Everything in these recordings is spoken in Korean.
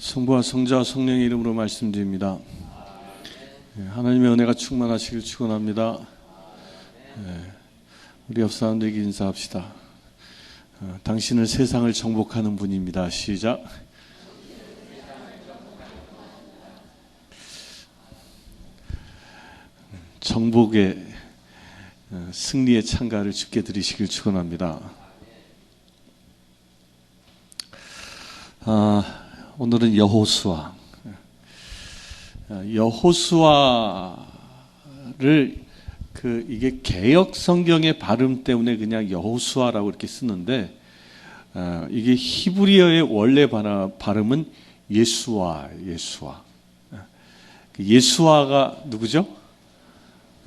성부와 성자와 성령의 이름으로 말씀드립니다. 예, 하나님의 은혜가 충만하시길 축원합니다. 예, 우리 옆 사람들에게 인사합시다. 어, 당신은 세상을 정복하는 분입니다. 시작. 정복의 어, 승리의 창가를 주께 드리시길 축원합니다. 아, 오늘은 여호수아. 여호수아를 그 이게 개역 성경의 발음 때문에 그냥 여호수아라고 이렇게 쓰는데 아, 이게 히브리어의 원래 발음- 발음은 예수아, 예수아. 그 예수아가 누구죠?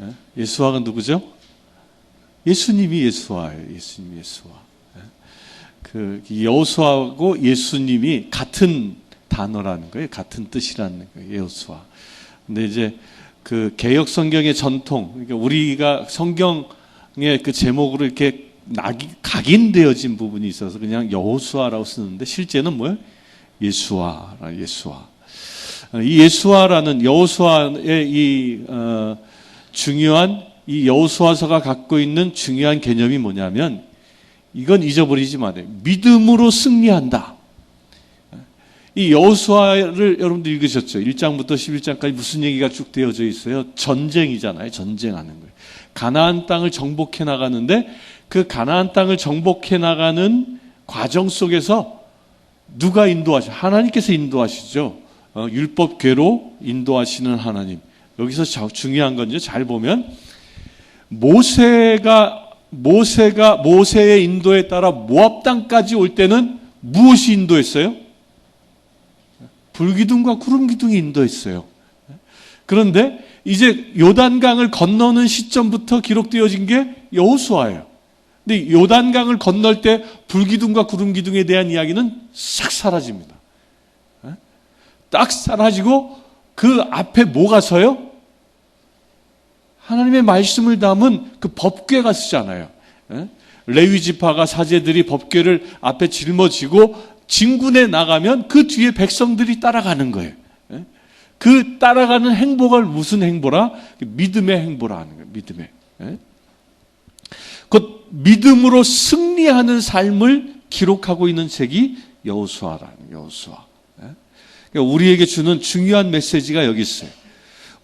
예? 예수아가 누구죠? 예수님이 예수아예요. 예수님 예수아. 그 여호수아하고 예수님이 같은 단어라는 거예요. 같은 뜻이라는 거예요. 여호수아. 근데 이제 그 개역 성경의 전통, 그러니까 우리가 성경의 그 제목으로 이렇게 낙이, 각인되어진 부분이 있어서 그냥 여호수아라고 쓰는데 실제는 뭐예요? 예수아, 예수아. 이 예수아라는 여호수아의 이 어, 중요한 이 여호수아서가 갖고 있는 중요한 개념이 뭐냐면 이건 잊어버리지 마세요. 믿음으로 승리한다. 이 여호수아를 여러분들 읽으셨죠? 1장부터 11장까지 무슨 얘기가 쭉 되어져 있어요? 전쟁이잖아요. 전쟁하는 거예요. 가나안 땅을 정복해 나가는데 그 가나안 땅을 정복해 나가는 과정 속에서 누가 인도하시? 하나님께서 인도하시죠. 어, 율법궤로 인도하시는 하나님. 여기서 자- 중요한 건요. 잘 보면 모세가 모세가 모세의 인도에 따라 모압 땅까지 올 때는 무엇이 인도했어요? 불기둥과 구름 기둥이 인도했어요. 그런데 이제 요단강을 건너는 시점부터 기록되어진 게 여호수아예요. 근데 요단강을 건널 때 불기둥과 구름 기둥에 대한 이야기는 싹 사라집니다. 딱 사라지고 그 앞에 뭐가 서요? 하나님의 말씀을 담은 그 법궤가 쓰잖아요. 예? 레위 지파가 사제들이 법궤를 앞에 짊어지고 진군에 나가면 그 뒤에 백성들이 따라가는 거예요. 예? 그 따라가는 행보가 무슨 행보라? 믿음의 행보라 하는 거예요. 믿음의. 예? 그 믿음으로 승리하는 삶을 기록하고 있는 책이 여호수아라는 여호수아. 예? 그러니까 우리에게 주는 중요한 메시지가 여기 있어요.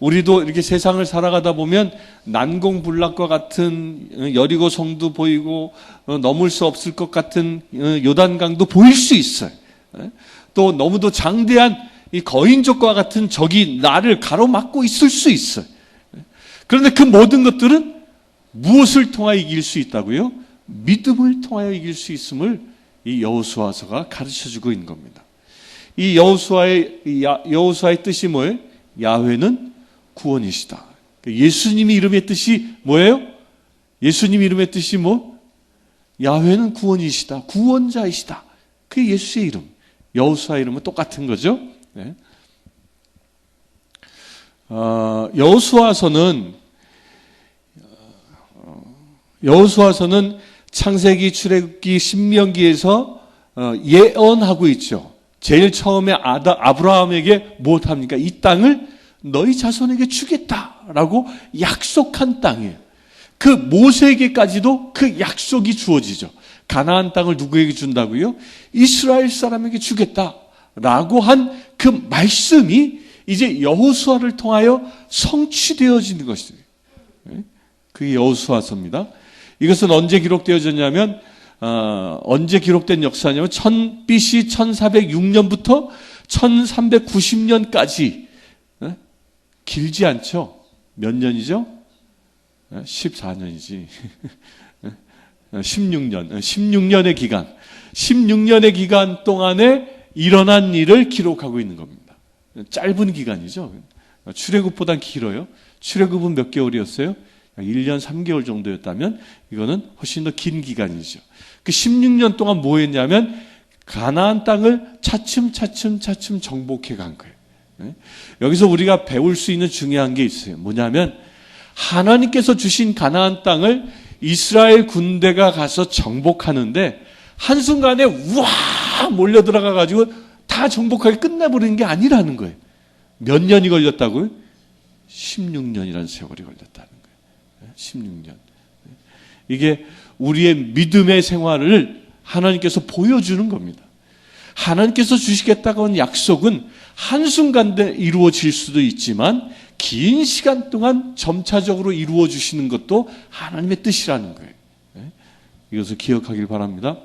우리도 이렇게 세상을 살아가다 보면 난공불락과 같은 여리고 성도 보이고 어, 넘을 수 없을 것 같은 어, 요단강도 보일 수 있어요. 예? 또 너무도 장대한 이 거인족과 같은 적이 나를 가로막고 있을 수 있어요. 예? 그런데 그 모든 것들은 무엇을 통하여 이길 수 있다고요? 믿음을 통하여 이길 수 있음을 이 여호수아서가 가르쳐 주고 있는 겁니다. 이 여호수아의 여호수아의 뜻이 뭐예요? 야훼는 구원이시다. 예수님이 이름의 뜻이 뭐예요? 예수님 이름의 뜻이 뭐? 야훼는 구원이시다. 구원자이시다. 그게 예수의 이름. 여호수아 이름은 똑같은 거죠. 네. 어, 여호수아서는 어, 여호수아서는 창세기, 출애굽기, 신명기에서 어, 예언하고 있죠. 제일 처음에 아다 아브라함에게 무엇합니까? 이 땅을 너희 자손에게 주겠다라고 약속한 땅이에요. 그 모세에게까지도 그 약속이 주어지죠. 가나안 땅을 누구에게 준다고요? 이스라엘 사람에게 주겠다라고 한 그 말씀이 이제 여호수아를 통하여 성취되어지는 것이에요. 그게 여호수아서입니다. 이것은 언제 기록되어졌냐면 어, 언제 기록된 역사냐면 1000 BC 1406년부터 1390년까지 어? 길지 않죠? 몇 년이죠? 14년이지. 16년, 16년의 기간, 16년의 기간 동안에 일어난 일을 기록하고 있는 겁니다. 짧은 기간이죠. 출애굽보단 길어요. 출애굽은 몇 개월이었어요? 1년 3개월 정도였다면 이거는 훨씬 더 긴 기간이죠. 그 16년 동안 뭐 했냐면 가나안 땅을 차츰 차츰 차츰 정복해 간 거예요. 네? 여기서 우리가 배울 수 있는 중요한 게 있어요. 뭐냐면 하나님께서 주신 가나안 땅을 이스라엘 군대가 가서 정복하는데 한순간에 우와 몰려 들어가 가지고 다 정복하게 끝내버리는 게 아니라는 거예요. 몇 년이 걸렸다고요? 16년이라는 세월이 걸렸다는 거예요. 16년. 이게 우리의 믿음의 생활을 하나님께서 보여주는 겁니다. 하나님께서 주시겠다고 한 약속은 한순간에 이루어질 수도 있지만 긴 시간 동안 점차적으로 이루어 주시는 것도 하나님의 뜻이라는 거예요. 네? 이것을 기억하길 바랍니다.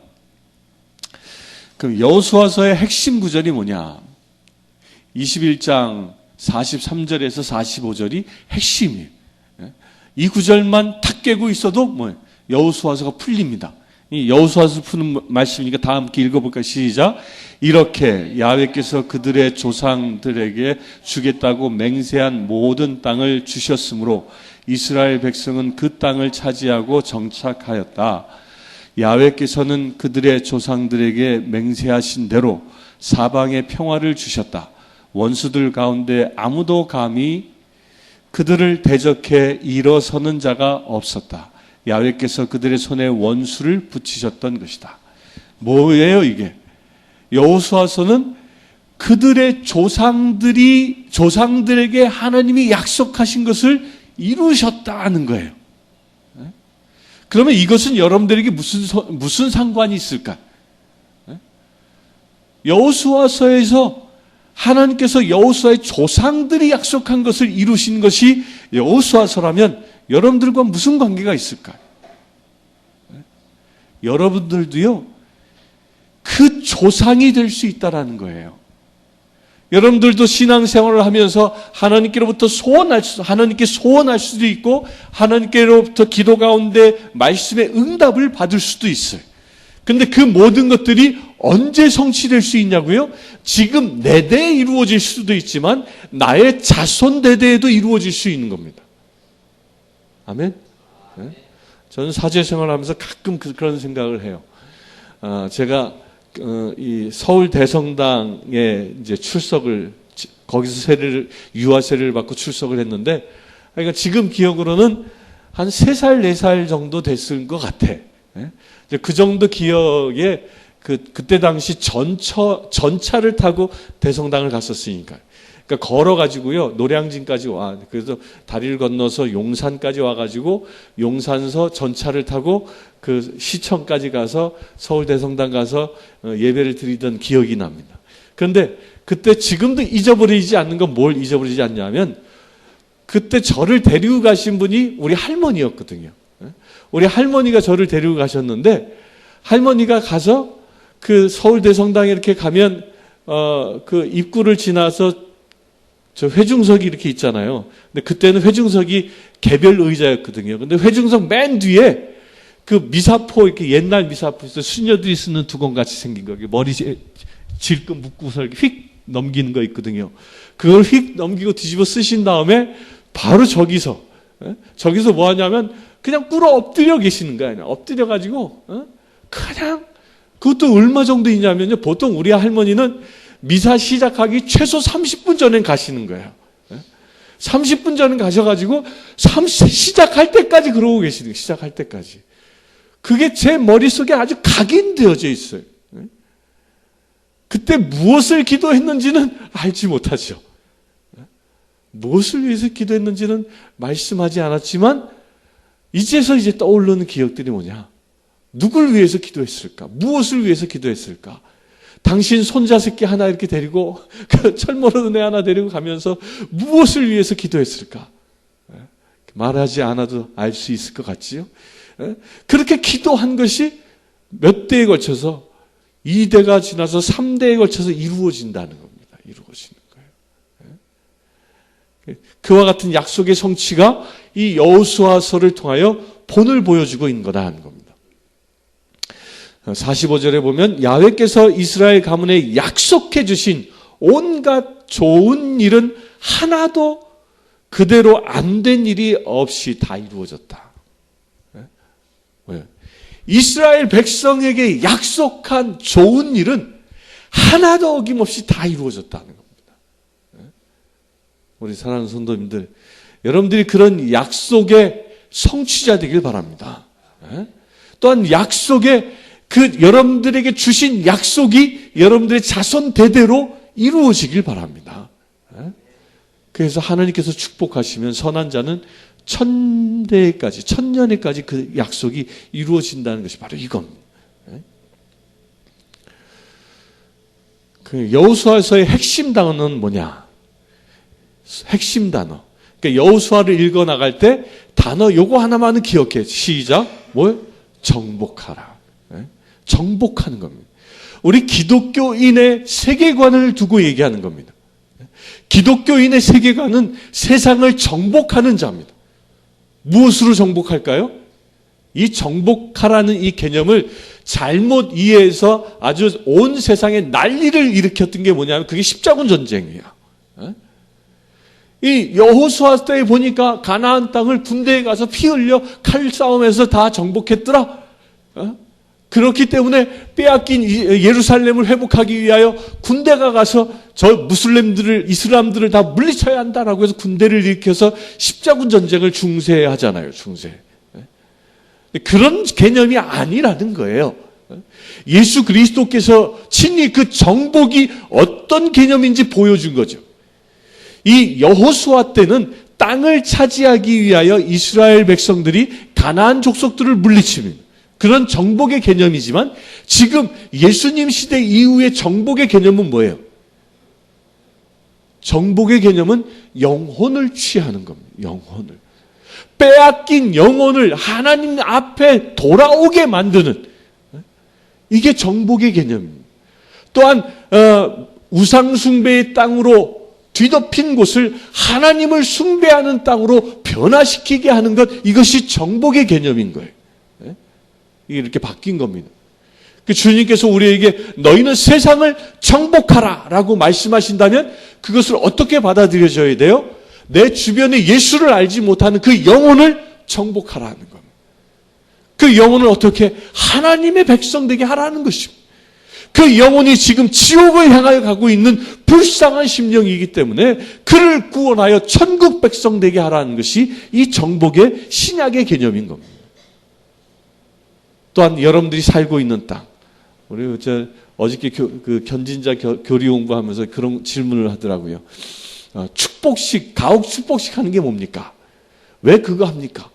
그럼 여호수아서의 핵심 구절이 뭐냐? 21장 43절에서 45절이 핵심이에요. 네? 이 구절만 탁 깨고 있어도 뭐 여호수아서가 풀립니다. 이 여호수아서 푸는 말씀이니까 다 함께 읽어볼까요? 시작. 이렇게 야훼께서 그들의 조상들에게 주겠다고 맹세한 모든 땅을 주셨으므로 이스라엘 백성은 그 땅을 차지하고 정착하였다. 야훼께서는 그들의 조상들에게 맹세하신 대로 사방에 평화를 주셨다. 원수들 가운데 아무도 감히 그들을 대적해 일어서는 자가 없었다. 야훼께서 그들의 손에 원수를 붙이셨던 것이다. 뭐예요 이게? 여호수아서는 그들의 조상들이 조상들에게 하나님이 약속하신 것을 이루셨다는 거예요. 그러면 이것은 여러분들에게 무슨 무슨 상관이 있을까? 여호수아서에서 하나님께서 여호수아의 조상들이 약속한 것을 이루신 것이 여호수아서라면 여러분들과 무슨 관계가 있을까? 여러분들도요. 그 조상이 될 수 있다라는 거예요. 여러분들도 신앙생활을 하면서 하나님께로부터 소원할 수, 하나님께 소원할 수도 있고 하나님께로부터 기도 가운데 말씀의 응답을 받을 수도 있어요. 근데 그 모든 것들이 언제 성취될 수 있냐고요? 지금 내 대에 이루어질 수도 있지만 나의 자손 대대에도 이루어질 수 있는 겁니다. 아멘? 네? 저는 사제 생활하면서 가끔 그, 그런 생각을 해요. 아, 제가 어, 이 서울 대성당에 이제 출석을 거기서 세례를 유아 세례를 받고 출석을 했는데 그러니까 지금 기억으로는 한 세 살 네 살 정도 됐을 것 같아. 예? 그 정도 기억에 그 그때 당시 전차 전차를 타고 대성당을 갔었으니까. 그러니까 걸어가지고요 노량진까지 와 그래서 다리를 건너서 용산까지 와가지고 용산서 전차를 타고 그 시청까지 가서 서울 대성당 가서 어, 예배를 드리던 기억이 납니다. 그런데 그때 지금도 잊어버리지 않는 건 뭘 잊어버리지 않냐면 그때 저를 데리고 가신 분이 우리 할머니였거든요. 예? 우리 할머니가 저를 데리고 가셨는데 할머니가 가서 그 서울 대성당에 이렇게 가면 어 그 입구를 지나서 저 회중석이 이렇게 있잖아요. 근데 그때는 회중석이 개별 의자였거든요. 근데 회중석 맨 뒤에 그 미사포 이렇게 옛날 미사포 있어 수녀들이 쓰는 두건 같이 생긴 거 머리 질끈 묶고서 휙 넘기는 거 있거든요. 그걸 휙 넘기고 뒤집어 쓰신 다음에 바로 저기서 예? 저기서 뭐 하냐면 그냥 꿇어 엎드려 계시는 거예요. 엎드려 가지고 어? 그냥 그것도 얼마 정도 있냐면요. 보통 우리 할머니는 미사 시작하기 최소 30분 전에 가시는 거예요. 30분 전에 가셔가지고 30, 시작할 때까지 그러고 계시는 거예요. 시작할 때까지. 그게 제 머릿속에 아주 각인되어져 있어요. 그때 무엇을 기도했는지는 알지 못하죠. 무엇을 위해서 기도했는지는 말씀하지 않았지만 이제서 이제 떠오르는 기억들이 뭐냐? 누굴 위해서 기도했을까? 무엇을 위해서 기도했을까? 당신 손자 새끼 하나 이렇게 데리고 그 철모로 은혜 하나 데리고 가면서 무엇을 위해서 기도했을까? 예? 말하지 않아도 알 수 있을 것 같지요? 예? 그렇게 기도한 것이 몇 대에 걸쳐서 2대가 지나서 3대에 걸쳐서 이루어진다는 겁니다. 이루어지는 거예요. 예? 그와 같은 약속의 성취가 이 여호수아서를 통하여 본을 보여주고 있는 거다 하는 겁니다. 45절에 보면 야훼께서 이스라엘 가문에 약속해 주신 온갖 좋은 일은 하나도 그대로 안 된 일이 없이 다 이루어졌다. 왜? 이스라엘 백성에게 약속한 좋은 일은 하나도 어김없이 다 이루어졌다는 겁니다. 우리 사랑하는 성도님들, 여러분들이 그런 약속의 성취자 되길 바랍니다. 또한 약속의 그 여러분들에게 주신 약속이 여러분들의 자손 대대로 이루어지길 바랍니다. 예? 그래서 하나님께서 축복하시면 선한 자는 천대까지, 천년에까지 그 약속이 이루어진다는 것이 바로 이겁니다. 예? 그 여호수아서의 핵심 단어는 뭐냐? 핵심 단어. 그러니까 여호수아를 읽어 나갈 때 단어 요거 하나만은 기억해. 시작. 뭘? 정복하라. 예? 정복하는 겁니다. 우리 기독교인의 세계관을 두고 얘기하는 겁니다. 기독교인의 세계관은 세상을 정복하는 자입니다. 무엇으로 정복할까요? 이 정복하라는 이 개념을 잘못 이해해서 아주 온 세상에 난리를 일으켰던 게 뭐냐면 그게 십자군 전쟁이에요. 예? 이 여호수아 때에 보니까 가나안 땅을 군대에 가서 피 흘려 칼 싸움에서 다 정복했더라. 어? 그렇기 때문에 빼앗긴 이- 예루살렘을 회복하기 위하여 군대가 가서 저 무슬림들을 이슬람들을 다 물리쳐야 한다라고 해서 군대를 일으켜서 십자군 전쟁을 중세하잖아요. 중세. 예? 그런 개념이 아니라는 거예요. 예수 그리스도께서 친히 그 정복이 어떤 개념인지 보여준 거죠. 이 여호수아 때는 땅을 차지하기 위하여 이스라엘 백성들이 가나안 족속들을 물리칩니다. 그런 정복의 개념이지만 지금 예수님 시대 이후의 정복의 개념은 뭐예요? 정복의 개념은 영혼을 취하는 겁니다. 영혼을. 빼앗긴 영혼을 하나님 앞에 돌아오게 만드는 이게 정복의 개념입니다. 또한 어, 우상 숭배의 땅으로 뒤덮인 곳을 하나님을 숭배하는 땅으로 변화시키게 하는 것 이것이 정복의 개념인 거예요. 이렇게 바뀐 겁니다. 그 주님께서 우리에게 너희는 세상을 정복하라 라고 말씀하신다면 그것을 어떻게 받아들여져야 돼요? 내 주변에 예수를 알지 못하는 그 영혼을 정복하라는 겁니다. 그 영혼을 어떻게 하나님의 백성 되게 하라는 것입니다. 그 영혼이 지금 지옥을 향하여 가고 있는 불쌍한 심령이기 때문에 그를 구원하여 천국 백성 되게 하라는 것이 이 정복의 신약의 개념인 겁니다. 또한 여러분들이 살고 있는 땅. 우리 저 어저께 교, 그 견진자 교, 교리 공부하면서 그런 질문을 하더라고요. 어, 축복식, 가옥 축복식 하는 게 뭡니까? 왜 그거 합니까?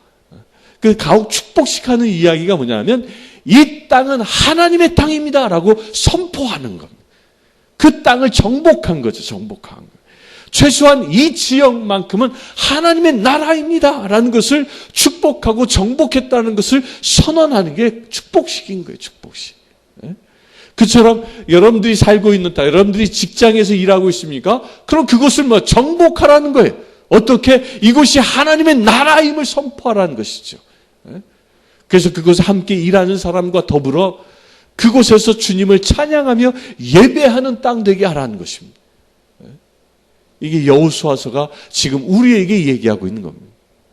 그 가옥 축복식 하는 이야기가 뭐냐면 이 땅은 하나님의 땅입니다라고 선포하는 겁니다. 그 땅을 정복한 거죠. 정복한 거. 최소한 이 지역만큼은 하나님의 나라입니다 라는 것을 축복하고 정복했다는 것을 선언하는 게 축복식인 거예요. 축복식. 예? 그처럼 여러분들이 살고 있는 땅, 여러분들이 직장에서 일하고 있습니까? 그럼 그것을 뭐 정복하라는 거예요. 어떻게 이곳이 하나님의 나라임을 선포하라는 것이죠. 예? 그래서 그것을 함께 일하는 사람과 더불어 그곳에서 주님을 찬양하며 예배하는 땅 되게 하라는 것입니다. 예? 이게 여호수아서가 지금 우리에게 얘기하고 있는 겁니다.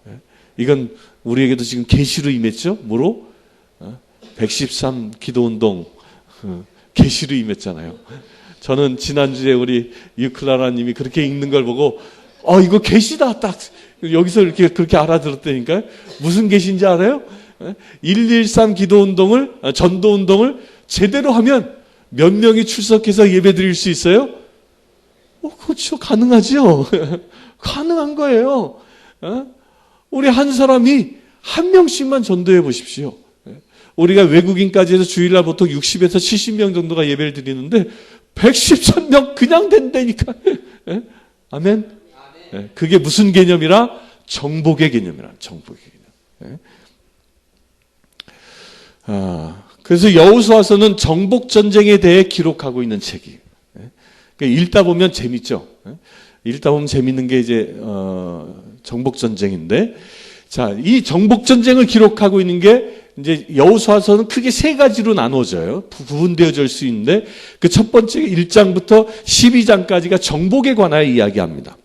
예? 이건 우리에게도 지금 계시로 임했죠. 뭐로? 113 기도운동 어, 계시로 임했잖아요. 저는 지난주에 우리 유클라라님이 그렇게 읽는 걸 보고 어 이거 계시다 딱 여기서 이렇게 그렇게 알아들었다니까요. 무슨 계시인지 알아요? 113 기도운동을 아, 전도운동을 제대로 하면 몇 명이 출석해서 예배드릴 수 있어요? 어, 그렇죠. 가능하죠. 가능한 거예요. 어? 우리 한 사람이 한 명씩만 전도해 보십시오. 우리가 외국인까지 해서 주일날 보통 60에서 70명 정도가 예배를 드리는데 113명 그냥 된다니까. 예? 아멘. 예, 그게 무슨 개념이라? 정복의 개념이라. 정복의 개념. 예? 아, 그래서 여호수아서는 정복 전쟁에 대해 기록하고 있는 책이. 예? 그러니까 읽다 보면 재밌죠. 예? 읽다 보면 재밌는 게 이제 어, 정복 전쟁인데, 자, 이 정복 전쟁을 기록하고 있는 게 이제 여호수아서는 크게 세 가지로 나눠져요. 부- 부분되어질 수 있는데 그 첫 번째 1장부터 12장까지가 정복에 관하여 이야기합니다.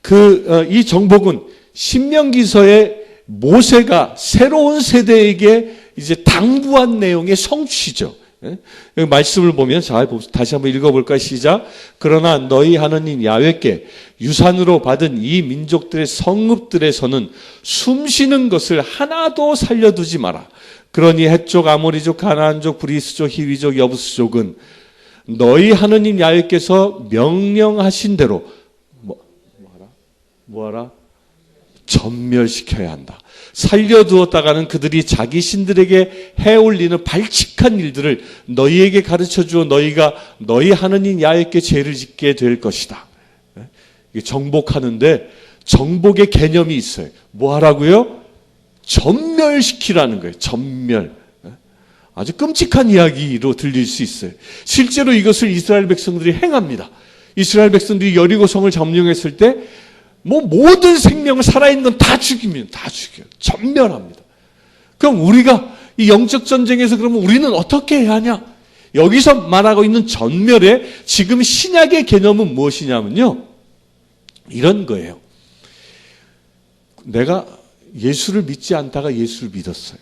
그 이 정복은 신명기서의 모세가 새로운 세대에게 이제 당부한 내용의 성취죠. 예? 말씀을 보면 자 다시 한번 읽어볼까요? 시작. 그러나 너희 하느님 야훼께 유산으로 받은 이 민족들의 성읍들에서는 숨쉬는 것을 하나도 살려두지 마라. 그러니 해쪽 아모리족 가나안족 브리스족 히위족 여부스족은 너희 하느님 야훼께서 명령하신 대로 뭐 뭐하라 뭐하라 전멸시켜야 한다. 살려두었다가는 그들이 자기 신들에게 해올리는 발칙한 일들을 너희에게 가르쳐 주어 너희가 너희 하느님 야훼께 죄를 짓게 될 것이다. 예? 정복하는데 정복의 개념이 있어요. 뭐 하라고요? 전멸시키라는 거예요. 전멸. 예? 아주 끔찍한 이야기로 들릴 수 있어요. 실제로 이것을 이스라엘 백성들이 행합니다. 이스라엘 백성들이 여리고성을 점령했을 때 뭐 모든 생명을 살아있는 건다 죽입니다. 다 죽여요. 전멸합니다. 그럼 우리가 이 영적 전쟁에서 그러면 우리는 어떻게 해야 하냐? 여기서 말하고 있는 전멸의 지금 신약의 개념은 무엇이냐면요. 이런 거예요. 내가 예수를 믿지 않다가 예수를 믿었어요.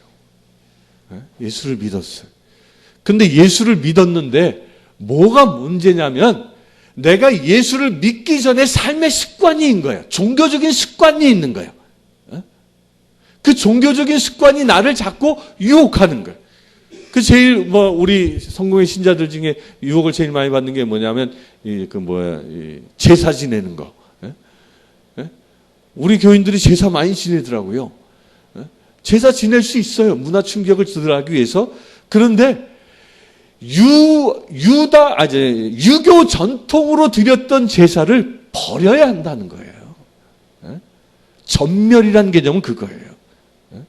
예? 예수를 믿었어요. 근데 예수를 믿었는데 뭐가 문제냐면 내가 예수를 믿기 전에 삶의 습관이인 거예요. 종교적인 습관이 있는 거예요. 예? 그 종교적인 습관이 나를 자꾸 유혹하는 거예요. 그 제일 뭐 우리 성공의 신자들 중에 유혹을 제일 많이 받는 게 뭐냐면 이 그 뭐야 이 제사 지내는 거. 예? 예? 우리 교인들이 제사 많이 지내더라고요. 예? 제사 지낼 수 있어요. 문화 충격을 덜하기 위해서. 그런데 유 유다 아제 유교 전통으로 드렸던 제사를 버려야 한다는 거예요. 예? 전멸이라는 개념은 그거예요. 예?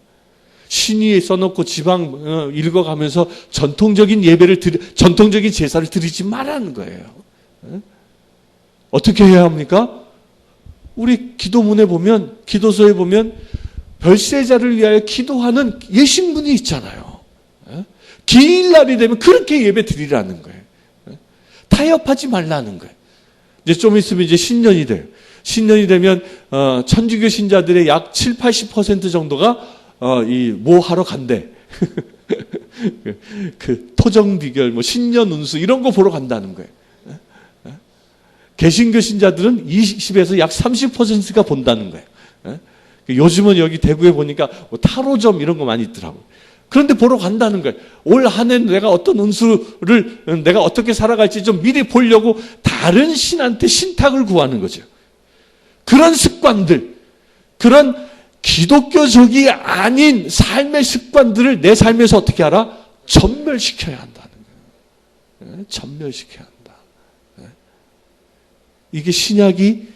신위에 써놓고 지방 어, 읽어가면서 전통적인 예배를 드리, 전통적인 제사를 드리지 말라는 거예요. 예? 어떻게 해야 합니까? 우리 기도문에 보면 기도서에 보면 별세자를 위하여 기도하는 예신분이 있잖아요. 예? 긴 날이 되면 그렇게 예배 드리라는 거예요. 예? 타협하지 말라는 거예요. 이제 좀 있으면 이제 신년이 돼요. 신년이 되면 어, 천주교 신자들의 약 7, 80% 정도가 어, 이뭐 하러 간대. 그, 그 토정 비결, 뭐 신년 운수 이런 거 보러 간다는 거예요. 예? 개신교 신자들은 20에서 약 30%가 본다는 거예요. 예? 요즘은 여기 대구에 보니까 뭐 타로점 이런 거 많이 있더라고요. 그런데 보러 간다는 거예요. 올 한해 내가 어떤 운수를 내가 어떻게 살아갈지 좀 미리 보려고 다른 신한테 신탁을 구하는 거죠. 그런 습관들, 그런 기독교적이 아닌 삶의 습관들을 내 삶에서 어떻게 하라? 전멸시켜야 한다는 거예요. 예? 전멸시켜야 한다. 예? 이게 신약이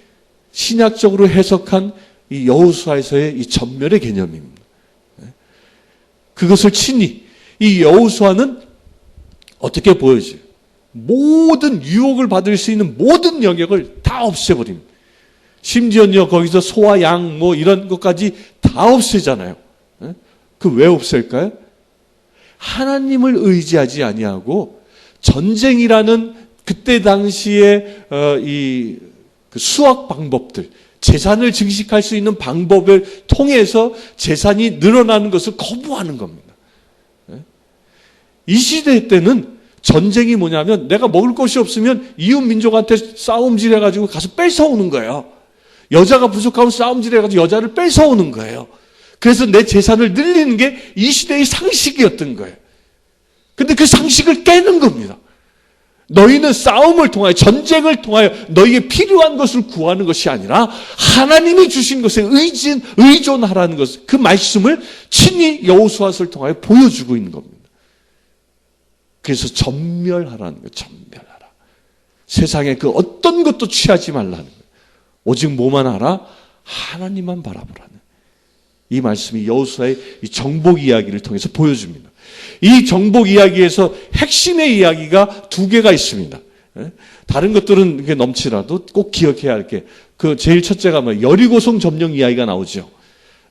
신약적으로 해석한 이 여호수아에서의 이 전멸의 개념입니다. 예? 그것을 친히 이 여호수아는 어떻게 보여줘요? 모든 유혹을 받을 수 있는 모든 영역을 다 없애버립니다. 심지어요 거기서 소와 양 뭐 이런 것까지 다 없애잖아요. 그 왜 없앨까요? 하나님을 의지하지 아니하고 전쟁이라는 그때 당시에 어, 이그 수학 방법들 재산을 증식할 수 있는 방법을 통해서 재산이 늘어나는 것을 거부하는 겁니다. 이 시대 때는 전쟁이 뭐냐면 내가 먹을 것이 없으면 이웃 민족한테 싸움질 해가지고 가서 뺏어오는 거예요. 여자가 부족하면 싸움질 해가지고 여자를 뺏어오는 거예요. 그래서 내 재산을 늘리는 게 이 시대의 상식이었던 거예요. 근데 그 상식을 깨는 겁니다. 너희는 싸움을 통하여 전쟁을 통하여 너희에 필요한 것을 구하는 것이 아니라 하나님이 주신 것에 의진 의존하라는 것. 그 말씀을 친히 여호수아서를 통하여 보여주고 있는 겁니다. 그래서 전멸하라는 거예요. 전멸하라. 세상에 그 어떤 것도 취하지 말라는 거예요. 오직 뭐만 하라? 하나님만 바라보라는 이 말씀이 여호수아의 이 정복 이야기를 통해서 보여줍니다. 이 정복 이야기에서 핵심의 이야기가 두 개가 있습니다. 예? 다른 것들은 넘치라도 꼭 기억해야 할 게 그 제일 첫째가 뭐 여리고성 점령 이야기가 나오죠.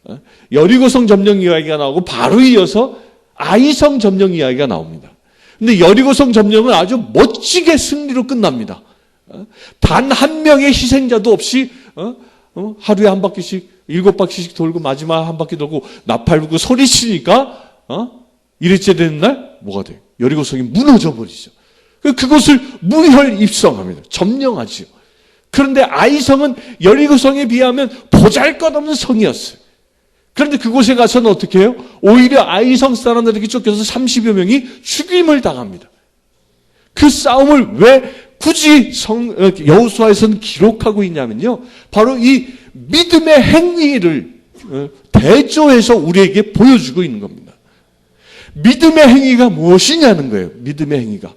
예? 여리고성 점령 이야기가 나오고 바로 이어서 아이성 점령 이야기가 나옵니다. 근데 여리고성 점령은 아주 멋지게 승리로 끝납니다. 어? 단한 명의 희생자도 없이 어? 어? 하루에 한 바퀴씩 일곱 바퀴씩 돌고 마지막 한 바퀴 돌고 나팔 불고 소리 치니까 어? 일일째 되는 날 뭐가 돼요? 여리고성이 무너져 버리죠. 그것을 무혈 입성합니다. 점령하지요. 그런데 아이성은 여리고성에 비하면 보잘것없는 성이었어요. 그런데 그곳에 가서는 어떻게 해요? 오히려 아이성 사람들에게 쫓겨서 30여 명이 죽임을 당합니다. 그 싸움을 왜 굳이 성, 어, 여호수아에서는 기록하고 있냐면요. 바로 이 믿음의 행위를 어, 대조해서 우리에게 보여주고 있는 겁니다. 믿음의 행위가 무엇이냐는 거예요. 믿음의 행위가.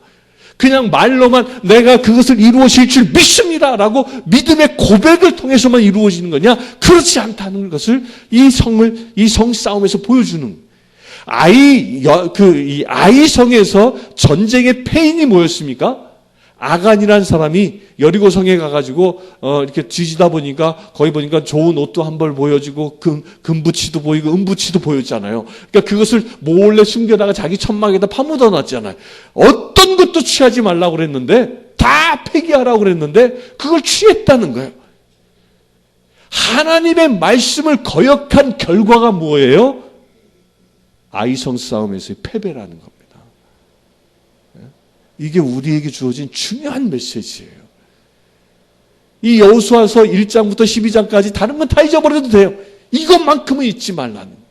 그냥 말로만 내가 그것을 이루어질 줄 믿습니다 라고 믿음의 고백을 통해서만 이루어지는 거냐? 그렇지 않다는 것을 이 성을 이 성 싸움에서 보여주는 아이 그 이 아이 성에서 전쟁의 패인이 뭐였습니까? 아간이라는 사람이 여리고 성에 가가지고 어 이렇게 뒤지다 보니까 거기 보니까 좋은 옷도 한 벌 보여지고 금 금부치도 보이고 은부치도 보였잖아요. 그러니까 그것을 몰래 숨겨다가 자기 천막에다 파묻어 놨잖아요. 어떤 것도 취하지 말라고 그랬는데 다 폐기하라고 그랬는데 그걸 취했다는 거예요. 하나님의 말씀을 거역한 결과가 뭐예요? 아이성 싸움에서의 패배라는 겁니다. 이게 우리에게 주어진 중요한 메시지예요. 이 여호수아서 1장부터 12장까지 다른 건 다 잊어버려도 돼요. 이것만큼은 잊지 말라는.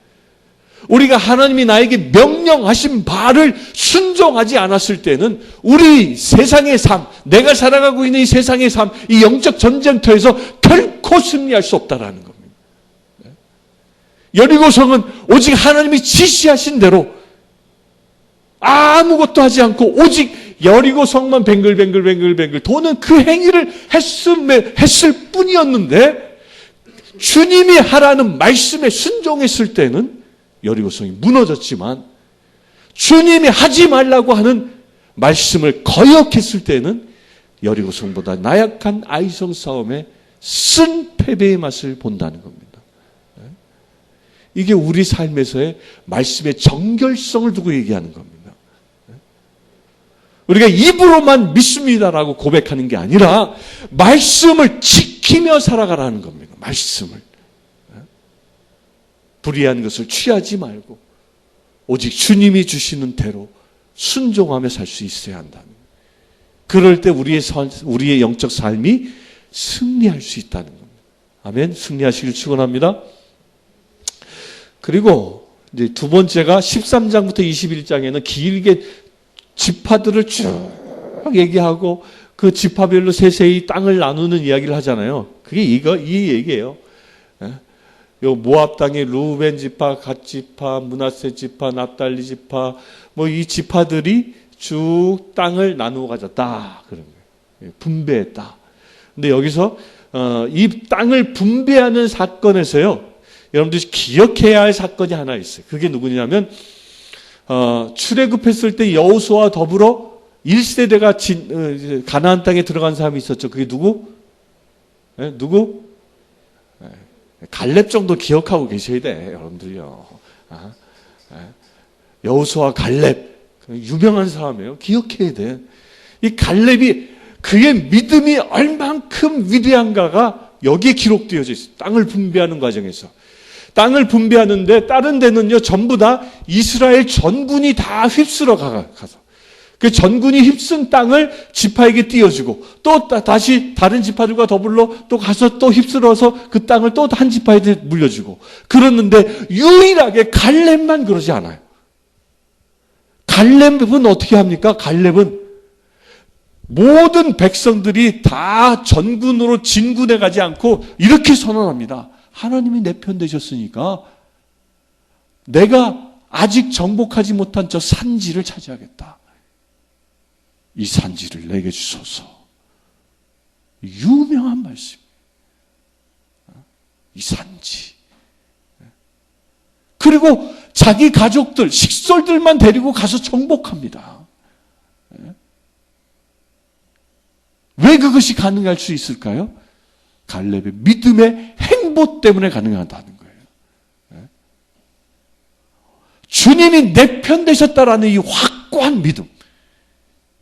우리가 하나님이 나에게 명령하신 바를 순종하지 않았을 때는 우리 세상의 삶, 내가 살아가고 있는 이 세상의 삶, 이 영적 전쟁터에서 결코 승리할 수 없다라는 겁니다. 여리고성은 오직 하나님이 지시하신 대로 아무것도 하지 않고 오직 여리고 성만 뱅글뱅글뱅글뱅글 도는 그 행위를 했을, 했을 뿐이었는데 주님이 하라는 말씀에 순종했을 때는 여리고 성이 무너졌지만 주님이 하지 말라고 하는 말씀을 거역했을 때는 여리고 성보다 나약한 아이성 싸움에 쓴 패배의 맛을 본다는 겁니다. 이게 우리 삶에서의 말씀의 정결성을 두고 얘기하는 겁니다. 우리가 입으로만 믿습니다라고 고백하는 게 아니라 말씀을 지키며 살아가라는 겁니다. 말씀을. 불의한 것을 취하지 말고 오직 주님이 주시는 대로 순종하며 살 수 있어야 한다는. 그럴 때 우리의 선, 우리의 영적 삶이 승리할 수 있다는 겁니다. 아멘. 승리하시길 축원합니다. 그리고 이제 두 번째가 13장부터 21장에는 길게 지파들을 쭉 얘기하고 그 지파별로 세세히 땅을 나누는 이야기를 하잖아요. 그게 이거 이 얘기예요. 예? 요 모압 땅의 루벤 지파, 갓 지파, 문하세 지파, 납달리 지파 뭐 이 지파들이 쭉 땅을 나누어 가졌다 그런 거예요. 예, 분배했다. 근데 여기서 어, 이 땅을 분배하는 사건에서요. 여러분들이 기억해야 할 사건이 하나 있어요. 그게 누구냐면 어, 출애굽했을 때 여호수와 더불어 1세대가 진, 어, 가나안 땅에 들어간 사람이 있었죠. 그게 누구? 예, 누구? 예, 갈렙 정도 기억하고 계셔야 돼, 여러분들요. 아, 예. 여호수와 갈렙 유명한 사람이에요. 기억해야 돼. 이 갈렙이 그의 믿음이 얼만큼 위대한가가 여기에 기록되어져 있어요. 땅을 분배하는 과정에서. 땅을 분배하는데 다른 데는요 전부 다 이스라엘 전군이 다 휩쓸어 가, 가서 그 전군이 휩쓴 땅을 지파에게 띄워주고 또 다시 다른 지파들과 더불어 또 가서 또 휩쓸어서 그 땅을 또 한 지파에게 물려주고 그러는데 유일하게 갈렙만 그러지 않아요. 갈렙은 어떻게 합니까? 갈렙은 모든 백성들이 다 전군으로 진군해 가지 않고 이렇게 선언합니다. 하나님이 내 편 되셨으니까 내가 아직 정복하지 못한 저 산지를 차지하겠다. 이 산지를 내게 주소서. 유명한 말씀. 이 산지. 그리고 자기 가족들, 식솔들만 데리고 가서 정복합니다. 왜 그것이 가능할 수 있을까요? 갈렙의 믿음의 행 보 때문에 가능하다는 거예요. 예? 주님이 내 편 되셨다라는 이 확고한 믿음.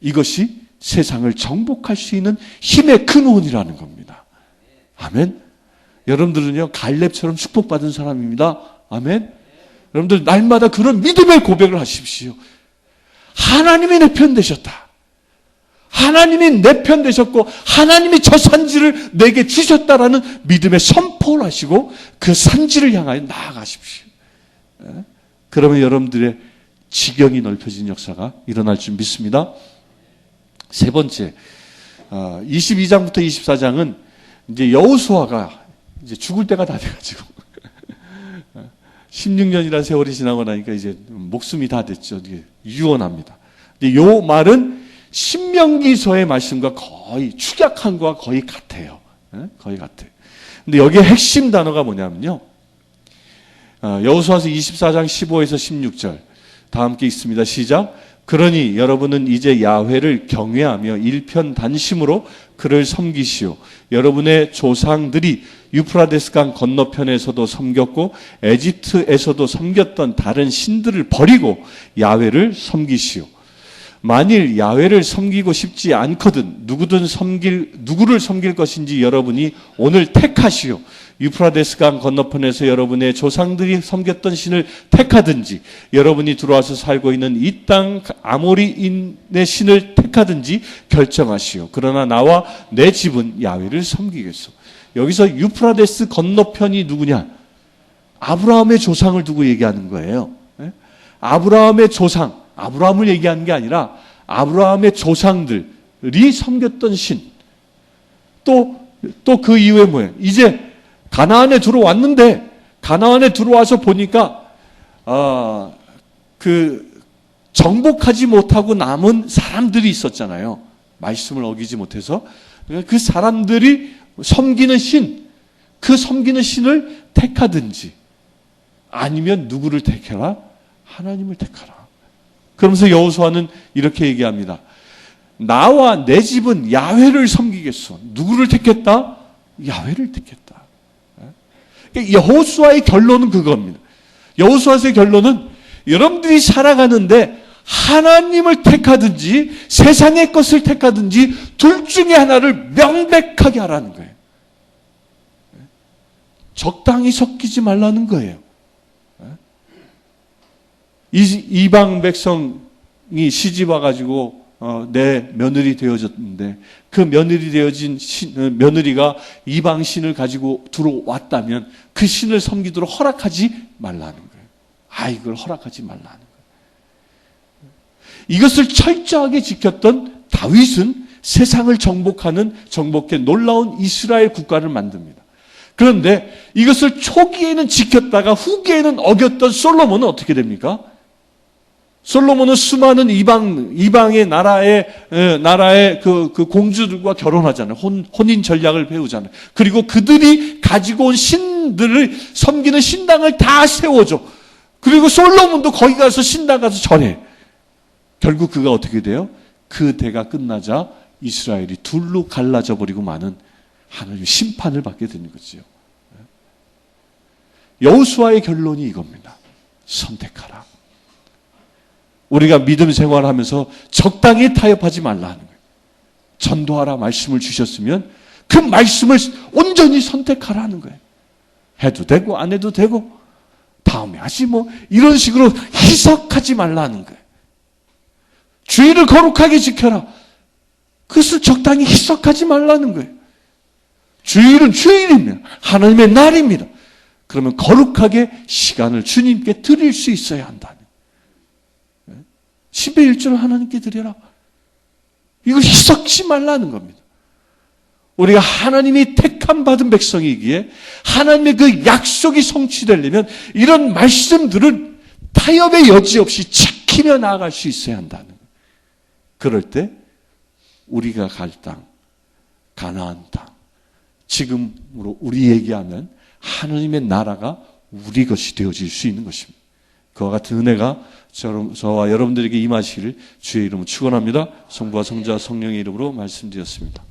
이것이 세상을 정복할 수 있는 힘의 근원이라는 겁니다. 아멘. 여러분들은요, 갈렙처럼 축복받은 사람입니다. 아멘. 여러분들 날마다 그런 믿음의 고백을 하십시오. 하나님이 내 편 되셨다. 하나님이 내 편 되셨고 하나님이 저 산지를 내게 주셨다라는 믿음의 선포를 하시고 그 산지를 향하여 나아가십시오. 예? 그러면 여러분들의 지경이 넓혀진 역사가 일어날 줄 믿습니다. 세 번째, 22장부터 24장은 이제 여호수아가 이제 죽을 때가 다 돼가지고 16년이라는 세월이 지나고 나니까 이제 목숨이 다 됐죠. 유언합니다. 근데 요 말은 신명기서의 말씀과 거의 축약한 거와 거의 같아요. 예? 거의 같아요. 근데 여기에 핵심 단어가 뭐냐면요. 어, 여호수아서 24장 15에서 16절 다 함께 있습니다. 시작. 그러니 여러분은 이제 야훼를 경외하며 일편 단심으로 그를 섬기시오. 여러분의 조상들이 유프라데스 강 건너편에서도 섬겼고 에집트에서도 섬겼던 다른 신들을 버리고 야훼를 섬기시오. 만일 야훼를 섬기고 싶지 않거든 누구든 섬길 누구를 섬길 것인지 여러분이 오늘 택하시오. 유프라데스 강 건너편에서 여러분의 조상들이 섬겼던 신을 택하든지 여러분이 들어와서 살고 있는 이 땅 아모리인의 신을 택하든지 결정하시오. 그러나 나와 내 집은 야훼를 섬기겠소. 여기서 유프라데스 건너편이 누구냐? 아브라함의 조상을 두고 얘기하는 거예요. 예? 아브라함의 조상, 아브라함을 얘기하는 게 아니라 아브라함의 조상들이 섬겼던 신. 또 또 그 이후에 뭐예요? 이제 가나안에 들어왔는데 가나안에 들어와서 보니까 아, 그 정복하지 못하고 남은 사람들이 있었잖아요. 말씀을 어기지 못해서 그 사람들이 섬기는 신, 그 섬기는 신을 택하든지 아니면 누구를 택해라? 하나님을 택하라. 그러면서 여호수아는 이렇게 얘기합니다. 나와 내 집은 야훼를 섬기겠소. 누구를 택했다? 야훼를 택했다. 그러니까 여호수아의 결론은 그겁니다. 여호수아의 결론은 여러분들이 살아가는데 하나님을 택하든지 세상의 것을 택하든지 둘 중에 하나를 명백하게 하라는 거예요. 적당히 섞이지 말라는 거예요. 이방 백성이 시집 와가지고 어, 내 며느리 되어졌는데 그 며느리 되어진 신, 어, 며느리가 이방 신을 가지고 들어왔다면 그 신을 섬기도록 허락하지 말라는 거예요. 아 이걸 허락하지 말라는 거예요. 이것을 철저하게 지켰던 다윗은 세상을 정복하는 정복해 놀라운 이스라엘 국가를 만듭니다. 그런데 이것을 초기에는 지켰다가 후기에는 어겼던 솔로몬은 어떻게 됩니까? 솔로몬은 수많은 이방 이방의 나라의 에, 나라의 그, 그 공주들과 결혼하잖아요. 혼, 혼인 전략을 배우잖아요. 그리고 그들이 가지고 온 신들을 섬기는 신당을 다 세워줘. 그리고 솔로몬도 거기 가서 신당 가서 절해. 결국 그가 어떻게 돼요? 그 대가 끝나자 이스라엘이 둘로 갈라져 버리고 마는 하나님의 심판을 받게 되는 거지요. 여호수아의 결론이 이겁니다. 선택하라. 우리가 믿음 생활하면서 적당히 타협하지 말라는 거예요. 전도하라 말씀을 주셨으면 그 말씀을 온전히 선택하라는 거예요. 해도 되고 안 해도 되고 다음에 하지 뭐 이런 식으로 희석하지 말라는 거예요. 주의를 거룩하게 지켜라. 그것을 적당히 희석하지 말라는 거예요. 주일은 주일입니다. 하나님의 날입니다. 그러면 거룩하게 시간을 주님께 드릴 수 있어야 한다는 10의 1조를 하나님께 드려라. 이걸 희석지 말라는 겁니다. 우리가 하나님이 택함 받은 백성이기에 하나님의 그 약속이 성취되려면 이런 말씀들은 타협의 여지 없이 지키며 나아갈 수 있어야 한다는 거예요. 그럴 때 우리가 갈 땅, 가나안 땅, 지금으로 우리 얘기하면 하나님의 나라가 우리 것이 되어질 수 있는 것입니다. 그와 같은 은혜가 저와 여러분들에게 임하시기를 주의 이름으로 축원합니다. 성부와 성자 성령의 이름으로 말씀드렸습니다.